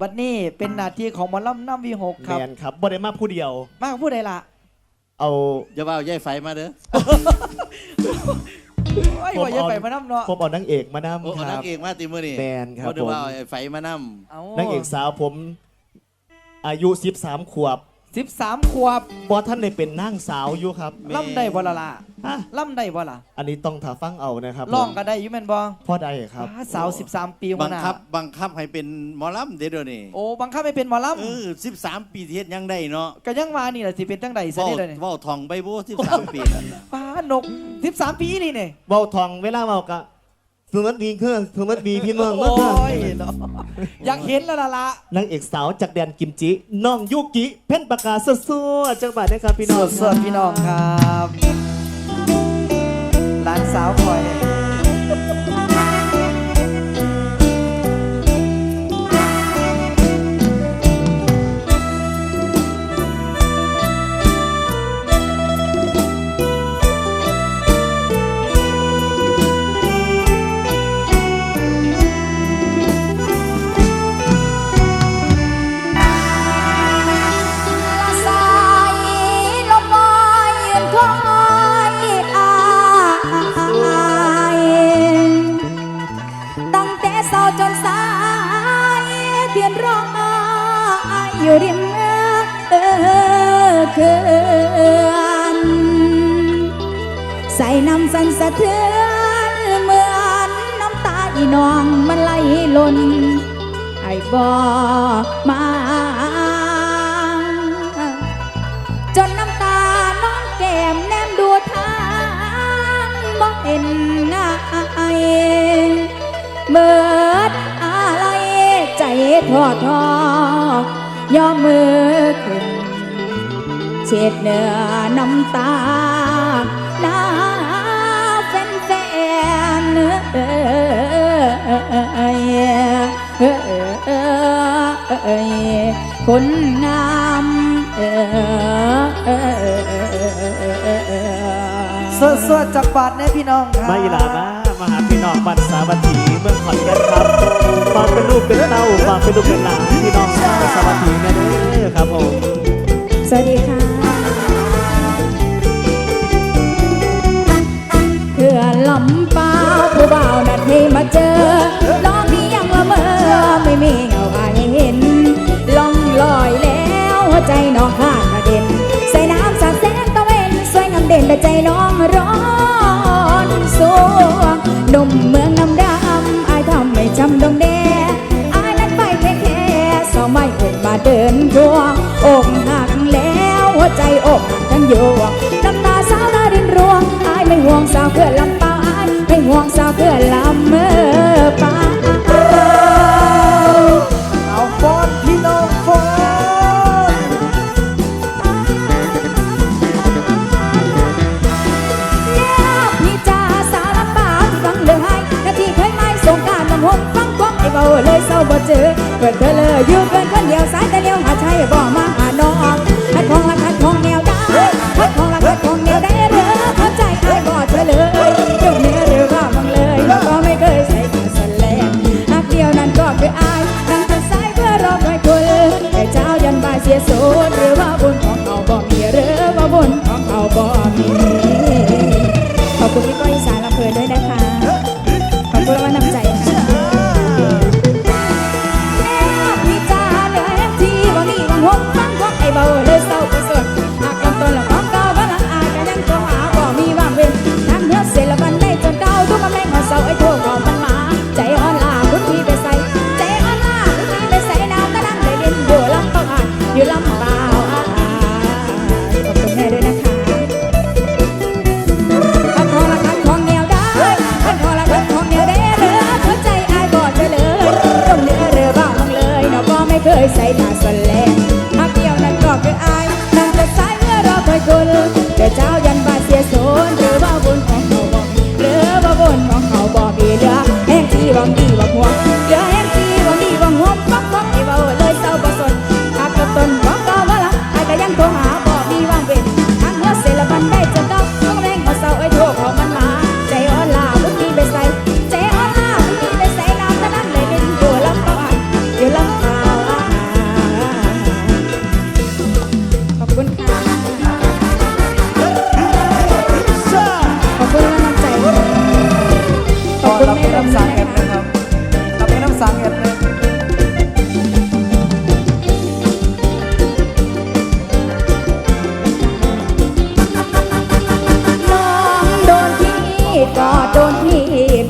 วันนี้เป็นหน้าที่ของหมอลำน้ำวีหกคแมรับ นครับบ่ได้มาผู้เดียว มากผู้ใดล่ะเอาอย่าว่าเอาย่ายไฟมาเด้อโอ้ยว่าอย่าไปมาน้ำเนาะ ผมเอานางเอกมานำโอ้คเอารันับ กเอกมาติมือนี่แมนครับบ่ได้ผมว่าเอาไอ้ไฟมานำเอานางเอกสาวผม อายุ 13 ขวบ สิบสามขวบบ่ท่านได้เป็นนางสาวอยู่ครับล่ำได้บ่ละล่ะฮะล่ำได้บ่ล่ะอันนี้ต้องถาฟังเอานะครับร้องผมก็ได้อยูแม่นบ่พ่อได้ครับอ่าสาวสิบสามปีหับัวงหน้าคับ บังคับให้เป็นหมอลำเด้อเดี๋ยวนี้โอ้บังคับให้เป็นหมอลเออ13 ปีที่เฮ็ดยังได้เนาะำก็ยังว่านี่แหละสิเป็นจังใดซะเว้านี่เลยนี่เว้าทองใบโบ13 ปีนั่นน่ะป้านกสิบสามปีนี่เนี่ยเว้าทองเวลาเว้ากะ สมัดดีคือสมัดดีพี่เมืองโอ้มากยเนาะอยากเห็นแล้วล่ะล่ะนางเอกสาวจากแดนกิมจิน้องยุกิ เพ่นปากกาสดๆจังหวัดนะครับพี่สน้องดสดๆพี่น้องครับหลานสาวคอย อยู่ริมเออเขื่อนใส่น้ำสันสะเทือนเหมือนน้ำตาอีนองมันไหลล่นไอ้บอมาจนน้ำตาน้องแก้มแนมดูทางบ่เห็นง่ายเบิดอะไรใจทอทอ ยอมือขึ้นเช็ดเนื้อน้ำตาหน้าแฟนแฟนเอ้ยเอ้ยเอ้ยคนงามเอ้ยสดสดๆจากบาทแน่พี่น้องครับมาอีหลามามาหาพี่น้องบ้านสาวัตถีเมืองขอนแก่นครับฝากเป็นลูกเป็นเต้าฝากเป็นลูกเป็นหลานพี่น้องชาวสาวัตถีนะครับผมสวัสดีค่ะเพื่อลำเปล่าผู้บ่าวนัดให้มาเจอ น้องที่ยังละเมอไม่มีเงาอายเห็นล่องลอยแล้วหัวใจน้องขาดกระเด็น ใส่น้ำสาดแสงตะเวนสวยงามเด่นแต่ใจน้องร้อน เดินทวงอกหักแล้วหัวใจอกหักทั้งย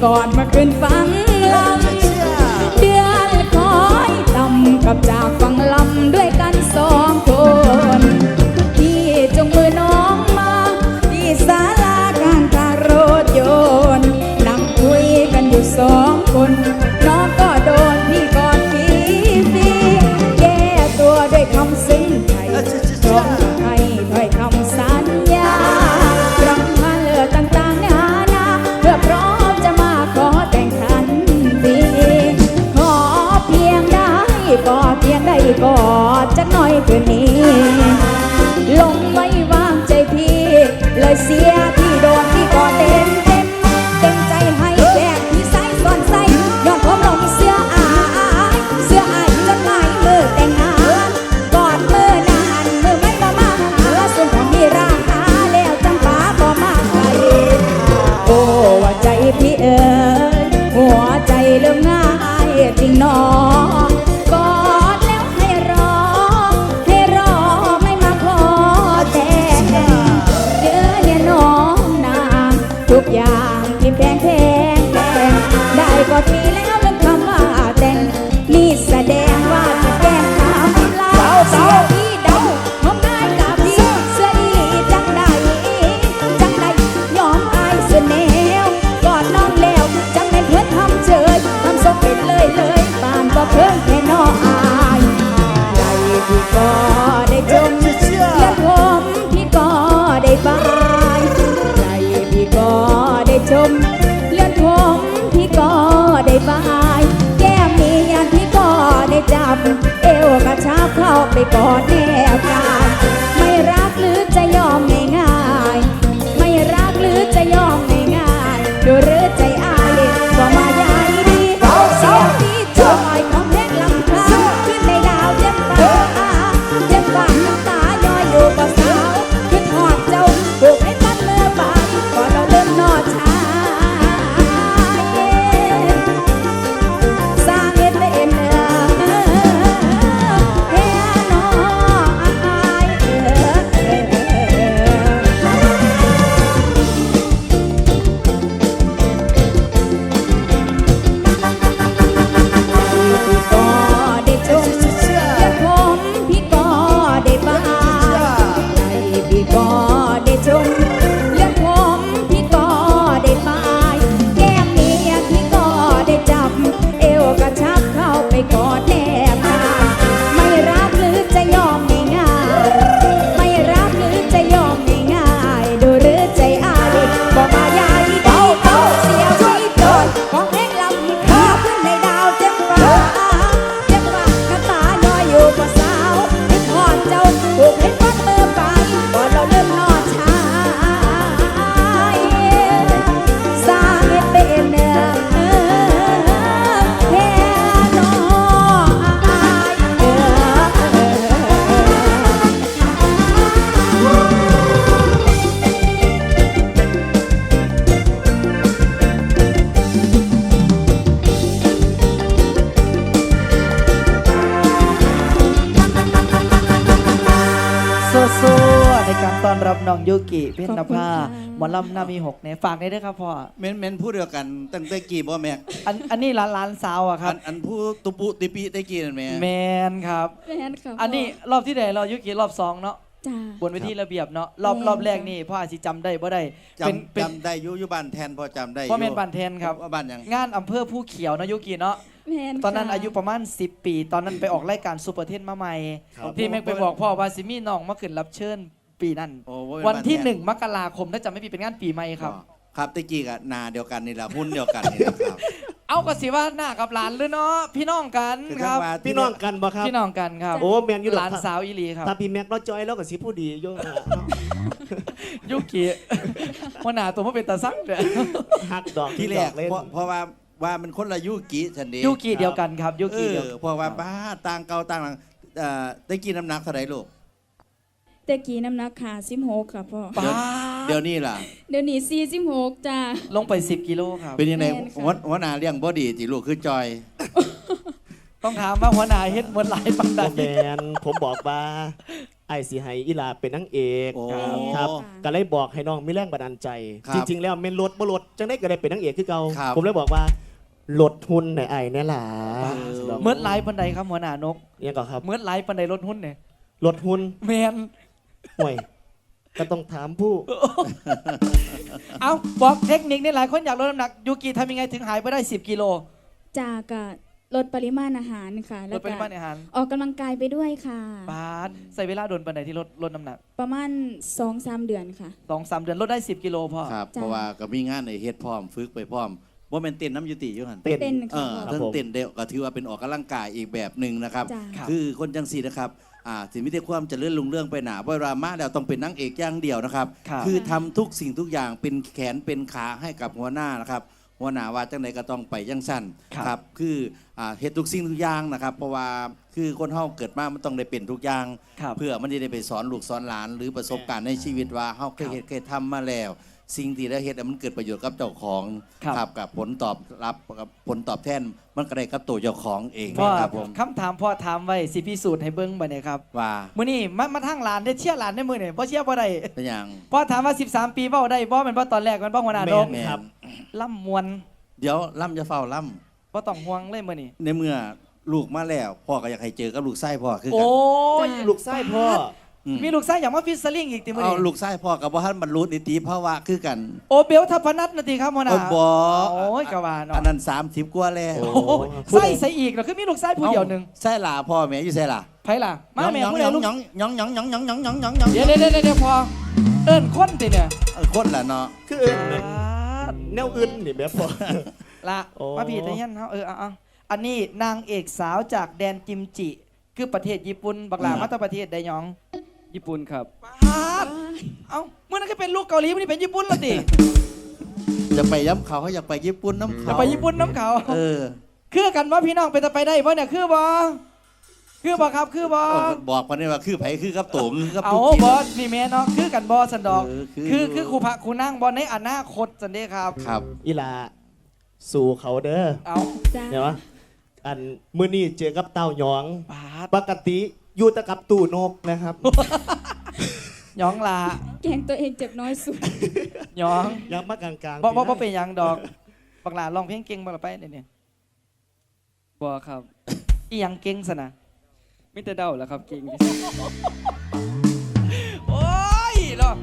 ก่อนมาคืนฝัน เไปกอดแนบกาย อลำหนามีหกเนี่ยฝากได้ด้วยครับพ่อเม้นเม้นพูดเดียวกัน ตั้งแต่กี่บ่แม่อันอันนี้ร้านร้านสาวอะครัอับ นอันผู้ตุปุติปิได้กี่นั่นแม่แมนครับ แมนค่ะอันนี้รอบที่ไหนเรายูกิรอบสองเนาะจ้า บนเวทีระเบียบเนาะรอบแม่น รอบแรกค่ะนี่พ่ออาจสิจำได้บ่ได้จเป็นเป็นำจำได้อยุยุบ้านแทนพอจำได้พ่อแม่นบ้านแทนครับ ว่าบ้านหยังงานอำเภอผู้เขียวเนาะยูกิเนาะ แมนตอนนั้นค่ะอายุประมาณ 10 ปี ตอนนั้นไปออกรายการซูเปอร์เทนมาใหม่ครับพี่แม็กไปบอกพ่อว่าซิมีน้องมาขึ้นรับเชิญ ปีนั้นโอ้บ่แม่วันที่บ้าแทหนึ่งมกราคมถ้าจำไม่ผิดเป็นงานปีใหม่ครับครับตะกี้กับนาเดียวกันนี่แหละหุ้นเดียวกันนี่แหละครับ เอากระสิว่าหน้ากับหลานหรือเนาะพี่น้องกันคือคจัรังบว่าพี่น้องกันบ่ครับ พี่น้องกันครับโอ้แมนอยู่หลานสาวอีหลีครับถ้าพี่แม็กเราจอยแล้วก็สิผู้ดีโยยุกิว่าหนาตัวมันเป็นตาซังเด้อฮักดอกที่แรกเล่น เพราะเพราะว่าว่ามันคนละยุกิฉันเดียุกิเดียวกันครับยุเอกิอเดียวเพราะว่าบ้าต่างเก่าต่างหลังเอ่อตะกี้น้ำหนักเท่าไหร่ลูก แต่กี้น้ำหนักขาสิบหกค่ะพ่อ ป้าเดี๋ยวนี้ล่ะ เดี๋ยวนี้สี่สิบหกจ้า ลงไป 10 กิโลครับ เป็นยังไงแม่นค่ะ หัวหัวหน้าเลี้ยงบ่ดีจิลูกคือจอย ต้องถามว่าหัวหน้าเฮ็ดเหมือนหลายปังใดบ่แมนผมบอกว่าไอ้สิให้อีหลาเป็นนางเอกโอ้ครับ ก็เลยบอกให้น้องมีแรงบันดาลใจ ครับจริง ๆ แล้วเมนลดบ่ลดจังได้ก็ได้เป็นนางเอกคือเก่าครับ ผมเลยบอกว่าลดหุ้นในไอ้แน่ล่ะเหมือนหลายปันใดครับหัวหน้านก เนี่ยก็ครับเหมือนหลายปันใดลดหุ้นเนี่ยลดหุ้นแมน ห่วยก็ต้องถามผู้ เอาบอกเทคนิคนี่หลายคนอยากลดน้ำหนักยูกิทำยังไงถึงหายไปได้ 10 กิโลจากะลดปริมาณอาหารค่ะ ลแล้วดปก็ริมาณอาหารออกกำลังกายไปด้วยค่ะ บาสใส่เวลาโดนปันไหนที่ลดลดน้ำหนักประมาณ2อสเดือนค่ะ สองสามเดือนลดได้ 10 กิโลพ่อ ครับ จ้ะ เพราะว่าก็มีงานในเฮ็ดพร้อมฝึกไปพร้อมว่าเป็นเต้นน้ำยุติอยู่หันเต้นเต้นเอค่ะ อครับทั้งผมเต้นเดียวก็ถือว่าเป็นออกกำลังกายอีกแบบหนึ่งนะครับ จ้ะ ครับ คือคนจังสีนะครับ อ่าสิมิติความเจริญรุ่งเรื่องไปหนาเวลามาแล้วต้องเป็นนางเอกอย่างเดียวนะครับครับคือทำทุกสิ่งทุกอย่างเป็นแขนเป็นขาให้กับหัวหน้านะครับ หัวหน้าว่าจังไหนก็ต้องไปยังสั้นครับ คืออ่าเฮ็ดทุกสิ่งทุกอย่างนะครับ เพราะว่าคือคนเฮาเกิดมามันต้องได้เป็นทุกอย่าง ครับ เพื่อมันจะได้ไปสอนลูกสอนหลาน หรือประสบการณ์ในชีวิตว่าเฮาเคยเฮ็ดเคยทำมาแล้ว สิ่งที่ได้เฮ็ดอะมันเกิดประโยชน์กับเจ้าของครับ กับผลตอบรับกับผลตอบแทนมันก็ได้กับตัวเจ้าของเองพ่อนะครับผมคำถามพ่อถามไว้สิพิสูจน์ให้เบิ้งบัดเนี่ยครับว่ามื้อนี้มามาทางหลานได้เชียร์หลานได้มื้อนี่บ่เชียร์บ่ได้เป็นอย่าง พ่อถามว่า 13 ปีเว้าได้บ่แม่นบ่ตอนแรกมันบ่หัวหน้าดงแม่นครับล่ำมวนเดี๋ยวล่ำจะเฝ้าล่บ่ต้องห่วงเลยมื้อนี้ำในเมื่อลูกมาแล้ว พ่อก็อยากให้เจอกับลูกไส้พ่อคือกัโอ้ยลูกไส้พ่ออื มมีลูกชายอยากมาฟิชเชอร์ลิงอีกติมื้อเอานี้ลูกไส้พ่อกับว่าท่านบรรลุนิติภาวะคือกัน โอเบลทัพพนัทนาทีครับหัวหน้าเอาบอโอ้ยกะว่าเนาะอันนั้นสามสิบกว่าแล้วโอ้โอ้ใส่ใส่อีกเหรอคือมีลูกชายผู้เดียวหนึงไส้หลาพ่อแม่อยู่ไส้หลาไผล่ะมาแม่หยองผู้หใดยองลูกหยองหยองหยองหยองหยองหยองหยองหยองหยองเดี๋ยวเดี๋ยวเดี๋ยวเดี๋ยวพอเอิ้นคนติเนี่ยเออคนละเนาะคืออื่นนั่นแนวอื่นนี่แบบพ่อละโอ้ มาพี่ตะยันเฮาเออเอาเอาอันนี้นางเอกสาวจากแดนกิมจิ คือประเทศญี่ปุ่นบักหลามาจากประเทศใดหยอง ญี่ปุ่นครับปาดเอ้าเมื่อนั้นก็เป็นลูกเกาหลีมันนี่เป็นญี่ปุ่นละติจะไปย้ำเขาเขาอยากไปญี่ปุ่นน้ำจะเขาไปญี่ปุ่นน้ำเขาเออคือกันว่าพี่น้องเป็นตะไปได้เพราะเนี่ยคือบ่คือบ่ครับคือบ่เอาบอกมาเนี่ยว่าคือไผคือกับตุ๋งคือกับเอาตุ๊กกี้บอสนี่แม่เนาะคือกันบอสันดอก เออคือ คือคือครูพระครูนั่งบอลในอนาคตสันเดครับ ครับ อีหลาสู่เขาเด้อเอาจ้าเห็นปะอันมื้อนี้เจอกับเต้าหยองปาดปกติ อยู่แต่กับตู่นกนะครับ หยองลาแกงตัวเองเจ็บน้อยสุด หยองยังมากลางๆบ่บ่บ่ปีเป็นหยังดอกบักหลาร้องเพลงเก่งบ่ละไปเนี่ยเนี่ยบอครับอีหยังเก่งสนะมิแต่เดาแหล้วครับเก่งที่สุดโอ้ยเนาะ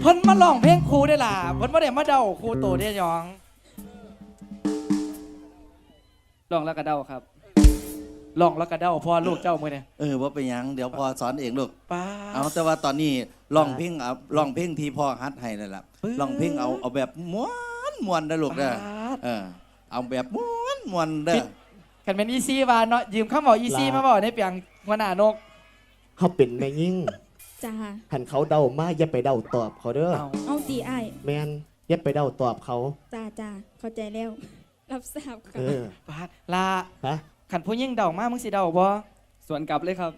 เพิ่นมาร้องเพลงครูได้ล่ะเพิ่นบ่ได้มาเดาครูโตได้หยองลองแล้วก็เดาครับ ร้องแล้วก็เดาพ่อลูกเจ้ามื้อเนี่ยเออว่าเป็นหยังเดี๋ยวพอสอนเองลูก ป้าดเอาแต่ว่าตอนนี้ลองเพลงเอาลองเพลงที่พ่อฮัดให้นั่นแหละปึ๊บลองเพลงเอาเอาแบบม้วนม้วนนะลูกเด้อปาด เออเอาแบบม้วนม้วนเด้อคันเป็นอีซี่ว่าเนาะยืมคำบอกอีซี่มาบอกในเปียงหัวหน้านกเขาเป็นแม่ยิ่งจ้าหันเขาเดามาอย่าไปเดาตอบเขาเด้อเอาเอาตีไอ้ายแมนอย่าไปเดาตอบเขา จ้าจ้าเข้าใจแล้ว รับทราบค่ะเออปาดลาฮะ ขันผู้ยิ่งเดามามึงสิเดาบ่ส่วนกลับเลยครับ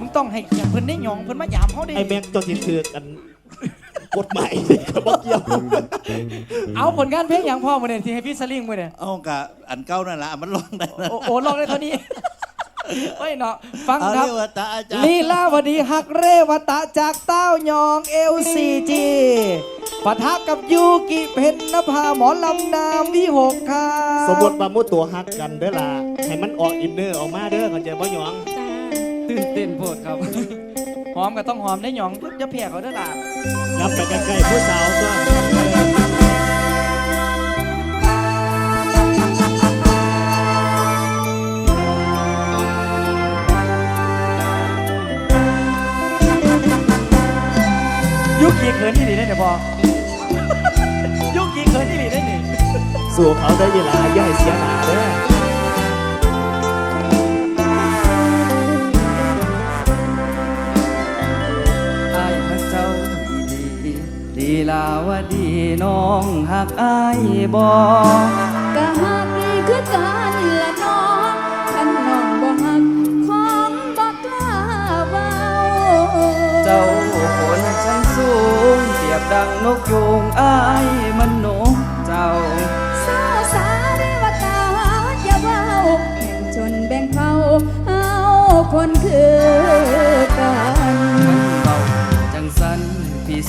มึงต้องให้เกียรติเพิ่นได้หยองเพิ่นมายามเขาดิไอ้แม็กจนสิถือกันกฎหมายเขาบอกเกี่ยวเอาผลงานเพลงอย่างพ่อมาเนี่ยที่ให้พี่สลิงมาเนี่ยเอากะอันเก้านั่นละมันร้องได้นะโอ้โอ้ลองได้เท่านี้เฮ้ยเนาะฟังเอาครับ เรียกว่าตาอาจารย์ ลีลาวดีฮักเรวตะจากเต้ายองเอลซีจี ปะทะกับยูกิเพนนภาหมอลำนามวิหกค่ะสมมติว่ามุดตัวฮักกันเด้อล่ะให้มันออกอินเนอร์ออกมาเด้อเข้าใจบ่หยองจ้าตื่นเต้นโพดครับ หอมก็ต้องหอมได้หยองจะแพ้เขาเด้อล่ะยับไปใกล้ๆผู้สาวตัวยุกิเขินที่หลีได้เนี่ยพอ สู่เขาได้ยลาย่าให้เสียหนาเด้ออายฮักเจ้าดีดีลีลาวดีน้องหักอายบอก็หักคือกันละน้องคันน้องบ่หักของบ่กล้าเว้าเจ้าคนชั้นสูงเสียบดังนกยูงอาย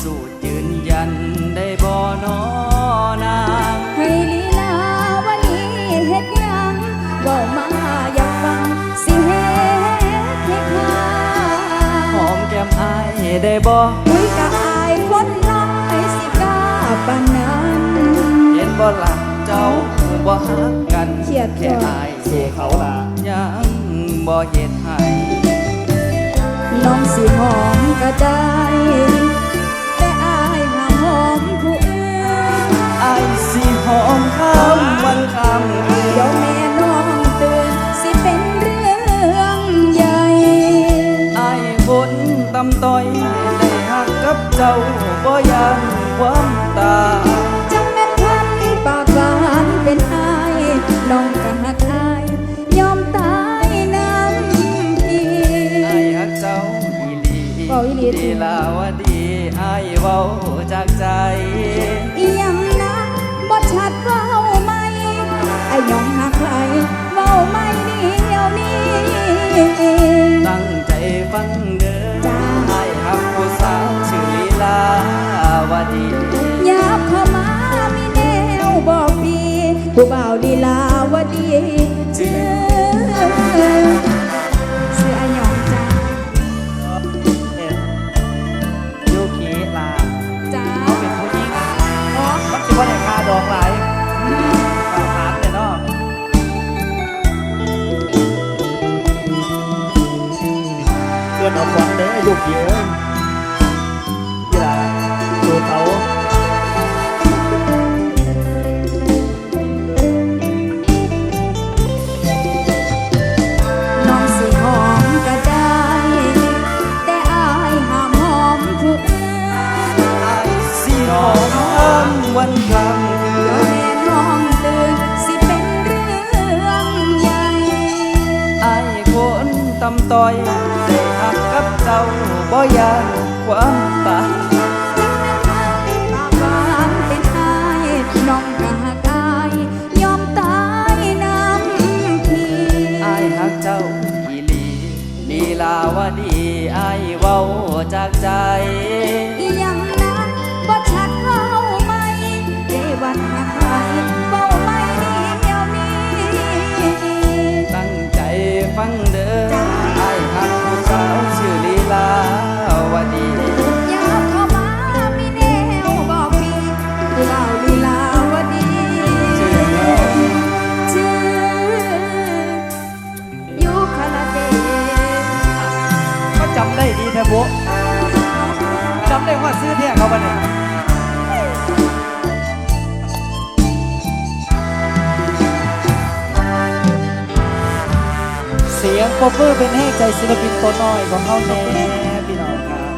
สูจน์ยืนยันได้บ่นอนางให้ลีลาวันนี้เฮ็ดหยังบอกมาอยากฟังสิเฮ็ดให้ค่าหอมแก้มอายได้บ่คุยกับอายคนน้อยสิกล้าปานนั้นเห็นบ่ล่ะเจ้าบบ่ฮักกันเครียดแค่อายสู่เขาล่ะยังบ่เฮ็ดให้น้องสิหอมก็ได้ อมข้ามวันคืนเดี๋ยวแม่น้องตื่นสิเป็นเรื่องใหญ่ไอายคนตำต้อยได้หักกับเจ้าบ่ยานความตาจังแม่นพันปากหวานเป็นอายน้องก็หักอายยอมตายน้ำพี่อายฮักเจ้าอีหลีเวลีลาวดีไอายเว้าจากใจ ตั้งใจฟังเด้อจ้าอายฮักผู้สาวชื่อลีลาวดีอยากเข้ามามีแนวบอกดีผู้บ่าวลีลาวดีเจอ ซื้อเที่ยเขาบ้านเนี่ยเสียงปรบมือเป็นให้ใจศิลปินตัวน้อยของเขาแน่พี่น้องครับ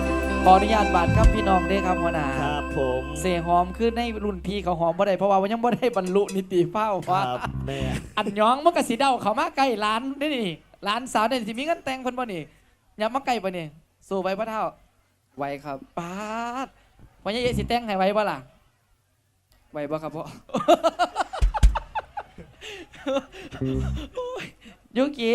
ขออนุญาตบาดครับพี่น้องด้วยครับหัวหน้าครับผมเสียงหอมขึ้นในรุ่นพี่เขาหอมบ่ได้เพราะว่ายังบ่ได้บรรลุนิติภาวคะรับแม่อันยองมันก็สีเดาเขามาใกล้ร้านนี่นี่ร้านสาวเนี่ยสิมีเงินแต่งเพิ่นบ่นี่อย่ามาใกล้บ่นี่สู้ไปพ่อเท่า ไว้ครับปาดวันนี้สิแต่งให้ไว้บ่ล่ะ ไว้บ่ครับพ่อยุกิ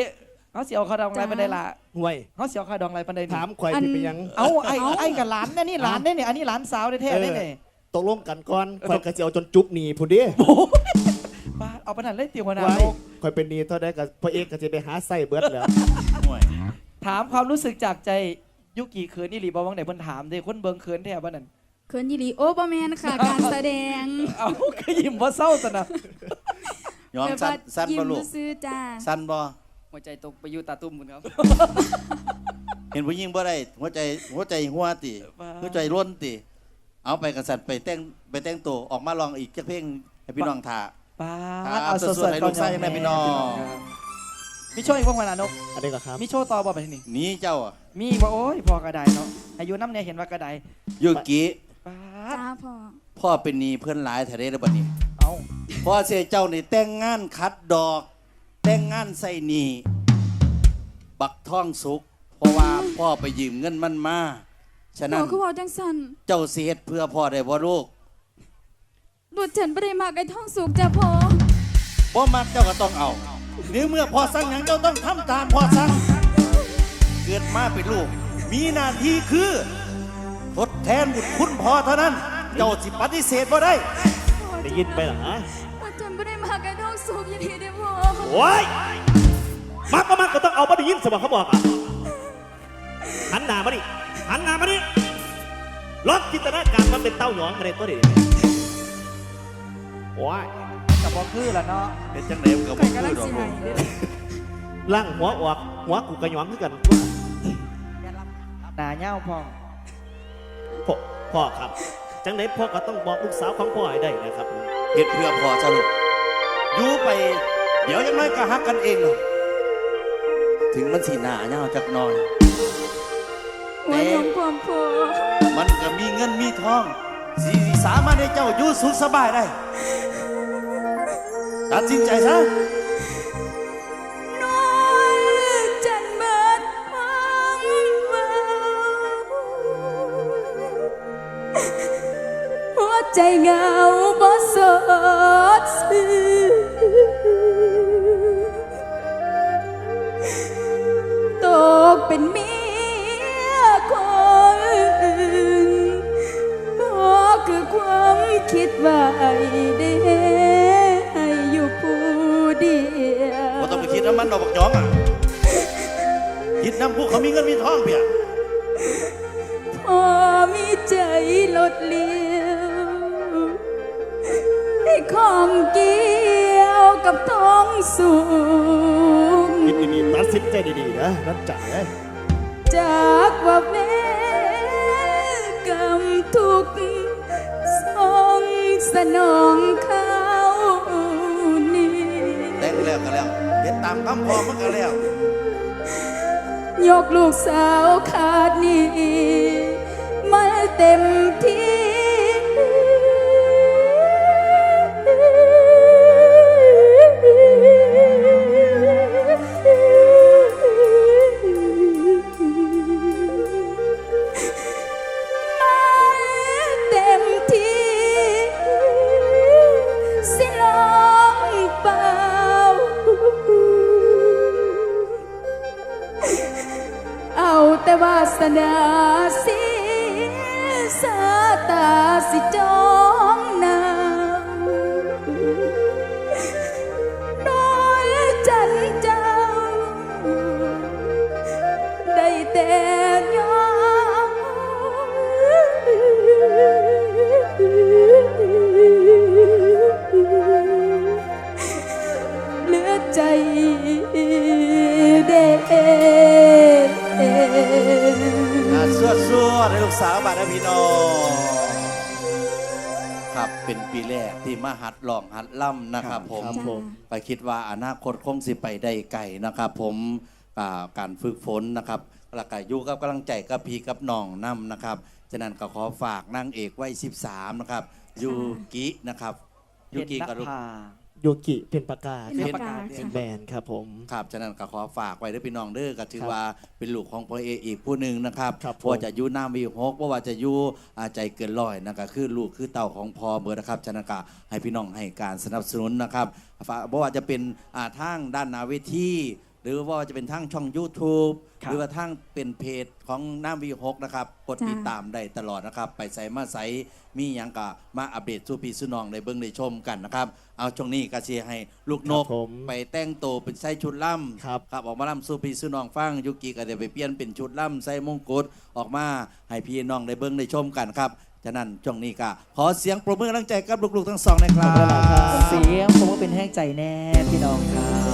เขาเสียวขาดองอะไรปานใดล่ะห่วย เขาเสียวขาดองอะไรปานใดนี่ถามข่อยผิดไปยังเอาไอ้ไอ้กับหลานเนี่ยนี่หลานเนี่ยนี่อันนี้หลานสาวแท้ๆเนี่ยนี่ตกลงกันก่อนข่อยกระเจียวจนจุ๊บหนีผู้เดีปาดเอาปานนั้นเลยติหัวหน้าไว้โลกข่อยเป็นหนีเท่าได้กับพ่อเอกก็จะไปหาไส้เบิร์ดแล้วห่วยถามความรู้สึกจากใจ ยุกิเขินนี่หลีบ่วังไหนเพิ่นถามเด้คนเบิ่งเขินแท้บ่นั่นเขินยีรีโอเปอร์แมนค่ะ การแสดงเอาก็ยิ้มบ่เศร้าซะนะยอมสั้นสั้นบ่ลูกซื้อจ้าสั้นบ่หัวใจตกไปอยู่ตาตุ้มหมดครับ เห็นผู้หญิงบ่ได้หัวใจหัวใจหัวติหัวใจร่นติ เอาไปกันสัตว์ไปแต่งไปแต่งตัวออกมาลองอีกจักเพลงให้พี่น้องท่าปาครัดบเอาสสวดดๆให้ๆลูกชายให้แม่พี่น้องครับมีโชว์อีกบ้างวันนกอันนี้ก็ครับมีโชว์ต่อบ่ไปที่นี่หนี่เจ้าอะ มีบ่โอ้ยพอกระไดเนาะอายุน้ำเนี่ยเห็นว่ากระไดยูกิปาดจ้าพ่อพ่อเป็นหนีเพื่อนหลายแถวนี้แล้วบัดนี้ เอาพ่อเสียเจ้านี่แต่งงานคัดดอก แต่งงานใส่หนีบักท่องสุก เพราะว่าพ่อไปยืมเงินมันมาฉะพ่นั้อนคือพ่อจังสันเจ้าเสียเพื่อพ่อได้บ่ลูกดูดฉันไม่ได้มากไอ้ท้องสุกจ้าพ่อพ่อมักเจ้าก็ต้องเอาหรือเมื่อพ่อสั่งอย่างเจ้าต้องทำตามพ่อสั่ง เกิดมาเป็นลูก มีหน้าที่คือทดแทนบุญคุณพ่อเท่านั้น เจ้าสิปฏิเสธบ่ได้ ได้ยินไปเหรอฮะดูดฉันไม่ได้มากไอ้ท้องสุกยีรีได้อพ่อโอ้ยมักก็มักก็ต้องเอามาได้ยินสมองเขาบอกอะหันหน้ามาดิหันหน้ามาดิลองจินตนาการมันเป็นเต้าหยองมาเลยตัวเดียวโอ้ยกับบ่คือละเนาะเป็นจังไดมันก็ข่บ่อยกำคืลัองดอกสิลูให้กเด้อล่างหัวออกหัวกูกระหยองคือกัน หนาเง่าพองพ่อพ่อครับ จังไหนพ่อก็ต้องบอกลูกสาวของพ่อให้ได้นะครับผมเฮ็ดเพื่อพ่อซะลูกอยู่ไป เดี๋ยวยังน้อยก็ฮักกันเองหรอกถึงมันสิหน้าเหย้าจักหน่อย หัวของความพอมันก็มีเงินมีทองสิสามารถให้เจ้าอยู่สุขสบายได้ ตัดสินใจซะ ใจเหงาบ่สดชื่นตกเป็นเมียคนอื่นบ่คือความคิดว่าไอ้เด้ให้อยู่ผู้เดียวบ่ต้องไปคิดน้ำมันดอกบักหยองอะ คิดน้ำพวกเขามีเงินมีทอง ใจดีๆนะนั่นจ่ายเลยจากว่าแม่กำทุกข์สองสนองเขานี่แต่งแล้วก็แล้วเฮ็ดตามคำพอมันก็แล้ว ยกลูกสาวขาดนี้มาเต็มที่ นะครับผมครับผมไปคิดว่าอนาคตคงสิไปได้ไกลนะครับ ผมอ่าการฝึกฝนนะครับแล้วก็อยู่กับกำลังใจกับพี่กับน้องนํนะครับฉะนั้นก็ขอฝากนางเอกไว้ 13 นะครับยูกินะครับยูกิกับลูก โยกิเป็นประกาศเป็นประกาศ เป็นแบรนด์ครับผม ครับฉะนั้นก็ขอฝากไว้ด้วยพี่น้องเด้อก็ถือว่าเป็นลูกของพ่อเออีกผู้หนึ่งนะครับครับผมว่าจะอยู่น้ำวีหกว่าว่าจะอยู่อาใจเกินร้อยนะครับคือลูกคือเต่าของพ่อเบอร์นะครับฉะนั้นก็ให้พี่น้องให้การสนับสนุนนะครับฝากบ่ว่าจะเป็นอ่าทางด้านหนาเวที หรือว่าจะเป็นทางช่อง YouTube ครับ หรือว่าทางเป็นเพจของน้ำวีหกนะครับ กดจ้าติดตามได้ตลอดนะครับ ไปใส่มาใส่มีอย่างก็มาอัปเดตสู่พี่สู่น้องในเบิ้งในชมกันนะครับ เอาช่วงนี้ก็เชียร์ให้ลูกนก ครับผมไปแต่งตัวเป็นใส่ชุดล่ำครับ ครับออกมาล่ำสู้พี่สู้น้องฟังยุกิก็เดี๋ยวไปเปลี่ยนเป็นชุดล่ำใส่มงกุฎออกมาให้พี่น้องได้เบิ้งได้ชมกันครับฉะนั้นช่วงนี้ก็ขอเสียงปรบมือกำลังใจกับลูกๆทั้งสองนะครับ เสียงผมก็เป็นแห้งใจแน่พี่น้องครับ